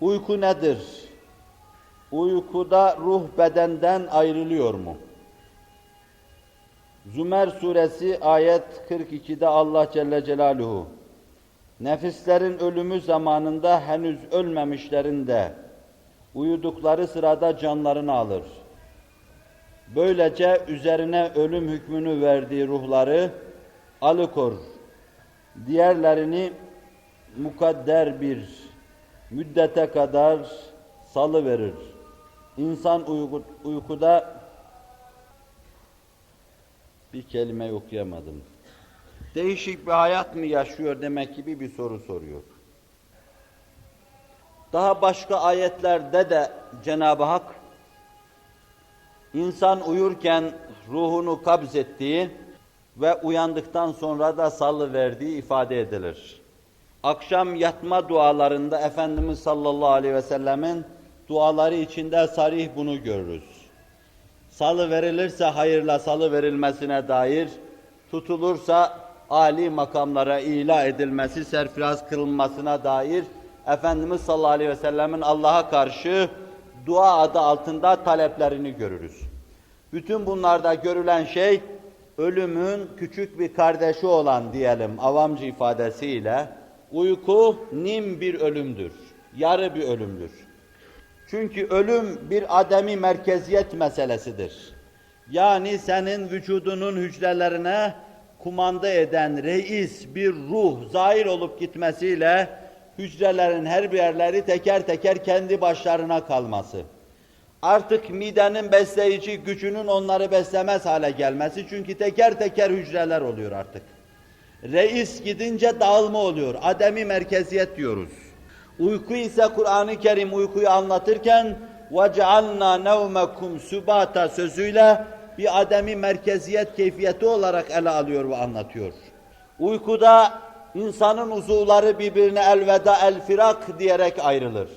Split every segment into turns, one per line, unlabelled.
Uyku nedir? Uykuda ruh bedenden ayrılıyor mu? Zümer suresi ayet 42'de Allah Celle Celaluhu Nefislerin ölümü zamanında henüz ölmemişlerin de uyudukları sırada canlarını alır. Böylece üzerine ölüm hükmünü verdiği ruhları alıkor. Diğerlerini mukadder bir müddete kadar salı verir. İnsan uyku, uykuda bir kelime okuyamadım. Değişik bir hayat mı yaşıyor demek gibi bir soru soruyor. Daha başka ayetlerde de Cenab-ı Hak insan uyurken ruhunu kabz ettiği ve uyandıktan sonra da salı verdiği ifade edilir. Akşam yatma dualarında Efendimiz sallallahu aleyhi ve sellemin duaları içinde sarih bunu görürüz. Salı verilirse hayırla salı verilmesine dair, tutulursa âli makamlara ila edilmesi, serfiraz kılınmasına dair Efendimiz sallallahu aleyhi ve sellemin Allah'a karşı dua adı altında taleplerini görürüz. Bütün bunlarda görülen şey, ölümün küçük bir kardeşi olan diyelim avamcı ifadesiyle, uyku nim bir ölümdür, yarı bir ölümdür. Çünkü ölüm bir ademi merkeziyet meselesidir. Yani senin vücudunun hücrelerine kumanda eden reis bir ruh zahir olup gitmesiyle hücrelerin her bir yerleri teker teker kendi başlarına kalması. Artık midenin besleyici gücünün onları beslemez hale gelmesi çünkü teker teker hücreler oluyor artık. Reis gidince dağılma oluyor. Ademi merkeziyet diyoruz. Uyku ise Kur'an-ı Kerim uykuyu anlatırken وَجَعَلْنَا نَوْمَكُمْ subata sözüyle bir ademi merkeziyet keyfiyeti olarak ele alıyor ve anlatıyor. Uykuda insanın uzuvları birbirine elveda el firak diyerek ayrılır.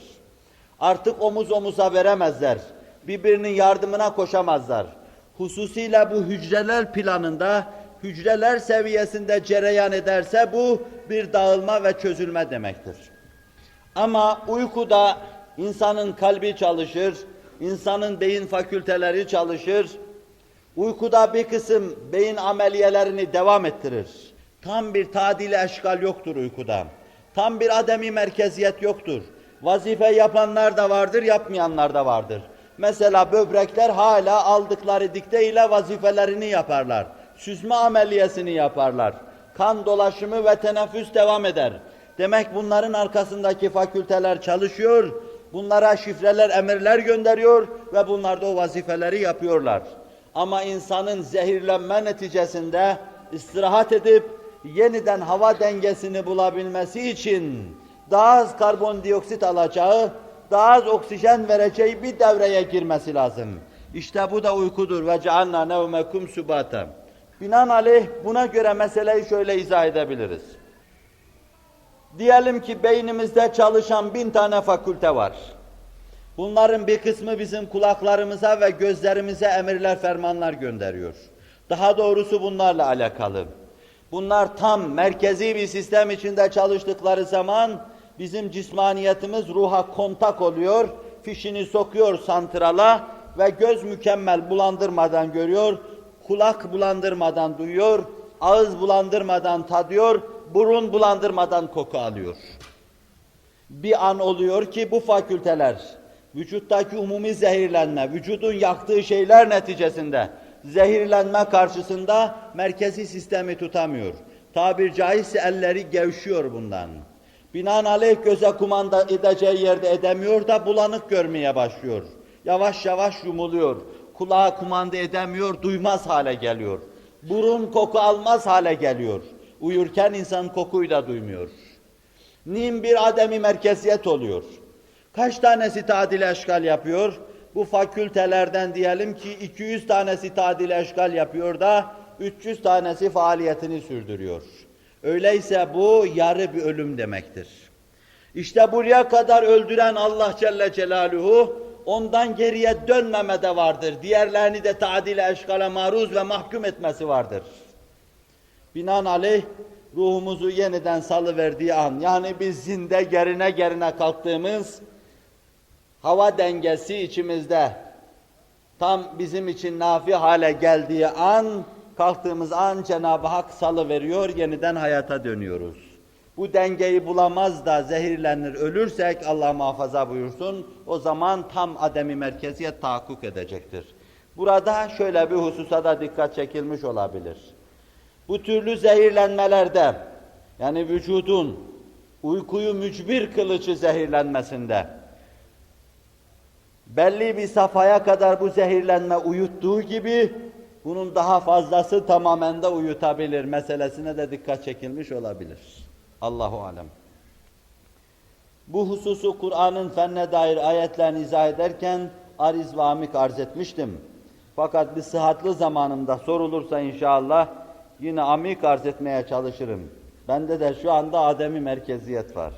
Artık omuz omuza veremezler. Birbirinin yardımına koşamazlar. Hususiyle bu hücreler planında, hücreler seviyesinde cereyan ederse bu bir dağılma ve çözülme demektir. Ama uykuda insanın kalbi çalışır, insanın beyin fakülteleri çalışır. Uykuda bir kısım beyin ameliyelerini devam ettirir. Tam bir tadil eşkal yoktur uykuda. Tam bir ademi merkeziyet yoktur. Vazife yapanlar da vardır, yapmayanlar da vardır. Mesela böbrekler hala aldıkları dikte ile vazifelerini yaparlar. Süzme ameliyesini yaparlar. Kan dolaşımı ve teneffüs devam eder. Demek bunların arkasındaki fakülteler çalışıyor, bunlara şifreler, emirler gönderiyor ve bunlar da o vazifeleri yapıyorlar. Ama insanın zehirlenme neticesinde istirahat edip yeniden hava dengesini bulabilmesi için daha az karbondioksit alacağı, daha az oksijen vereceği bir devreye girmesi lazım. İşte bu da uykudur. Ve cealna nevmekum subata. Binaenaleyh buna göre meseleyi şöyle izah edebiliriz. Diyelim ki beynimizde çalışan bin tane fakülte var. Bunların bir kısmı bizim kulaklarımıza ve gözlerimize emirler, fermanlar gönderiyor. Daha doğrusu bunlarla alakalı. Bunlar tam merkezi bir sistem içinde çalıştıkları zaman bizim cismaniyetimiz ruha kontak oluyor, fişini sokuyor santrala ve göz mükemmel bulandırmadan görüyor, kulak bulandırmadan duyuyor, ağız bulandırmadan tadıyor, burun bulandırmadan koku alıyor. Bir an oluyor ki bu fakülteler, vücuttaki umumi zehirlenme, vücudun yaktığı şeyler neticesinde zehirlenme karşısında merkezi sistemi tutamıyor. Tabir caizse elleri gevşiyor bundan. Binaenaleyh göze kumanda edeceği yerde edemiyor da bulanık görmeye başlıyor. Yavaş yavaş yumuluyor. Kulağa kumanda edemiyor, duymaz hale geliyor. Burun koku almaz hale geliyor. Uyurken insan kokuyu da duymuyor. Nim bir ademi merkeziyet oluyor. Kaç tanesi tadil eşkal yapıyor? Bu fakültelerden diyelim ki 200 tanesi tadil eşkal yapıyor da 300 tanesi faaliyetini sürdürüyor. Öyleyse bu yarı bir ölüm demektir. İşte buraya kadar öldüren Allah Celle Celaluhu ondan geriye dönmeme de vardır. Diğerlerini de tadil eşkale maruz ve mahkum etmesi vardır. Binaenaleyh ruhumuzu yeniden salıverdiği an, yani biz zinde gerine gerine kalktığımız hava dengesi içimizde tam bizim için nafi hale geldiği an, kalktığımız an Cenab-ı Hak salı veriyor, yeniden hayata dönüyoruz. Bu dengeyi bulamaz da zehirlenir, ölürsek Allah muhafaza buyursun, o zaman tam ademi merkeziyet tahakkuk edecektir. Burada şöyle bir hususa da dikkat çekilmiş olabilir. Bu türlü zehirlenmelerde, yani vücudun uykuyu mücbir kılıcı zehirlenmesinde, belli bir safhaya kadar bu zehirlenme uyuttuğu gibi, bunun daha fazlası tamamen de uyutabilir meselesine de dikkat çekilmiş olabilir. Allahu alem. Bu hususu Kur'an'ın fenne dair ayetlerini izah ederken ariz ve amik arz etmiştim. Fakat bir sıhhatli zamanımda sorulursa inşallah yine amik arz etmeye çalışırım. Bende de şu anda ademi merkeziyet var.